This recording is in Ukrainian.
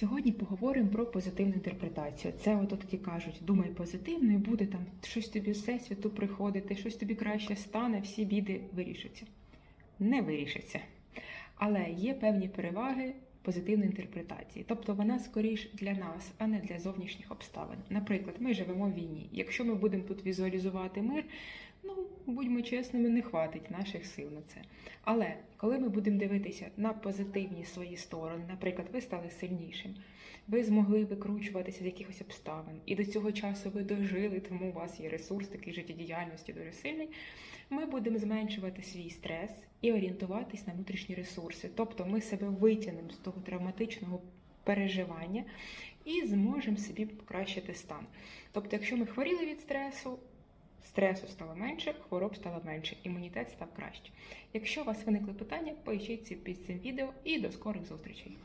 Сьогодні поговоримо про позитивну інтерпретацію. Це от тоді кажуть, думай позитивно, і буде там щось тобі всесвіту приходити, щось тобі краще стане, всі біди вирішаться. Не вирішиться. Але є певні переваги позитивної інтерпретації. Тобто вона скоріш для нас, а не для зовнішніх обставин. Наприклад, ми живемо в війні. Якщо ми будемо тут візуалізувати мир, ну будьмо чесними, не хватить наших сил на це. Але коли ми будемо дивитися на позитивні свої сторони, наприклад, ви стали сильнішим, ви змогли викручуватися з якихось обставин, і до цього часу ви дожили, тому у вас є ресурс такий життєдіяльності дуже сильний. Ми будемо зменшувати свій стрес і орієнтуватись на внутрішні ресурси. Тобто ми себе витягнемо з того травматичного переживання і зможемо собі покращити стан. Тобто, якщо ми хворіли від стресу, стресу стало менше, хвороб стало менше, імунітет став краще. Якщо у вас виникли питання, поїжджіть під цим відео і до скорих зустрічей.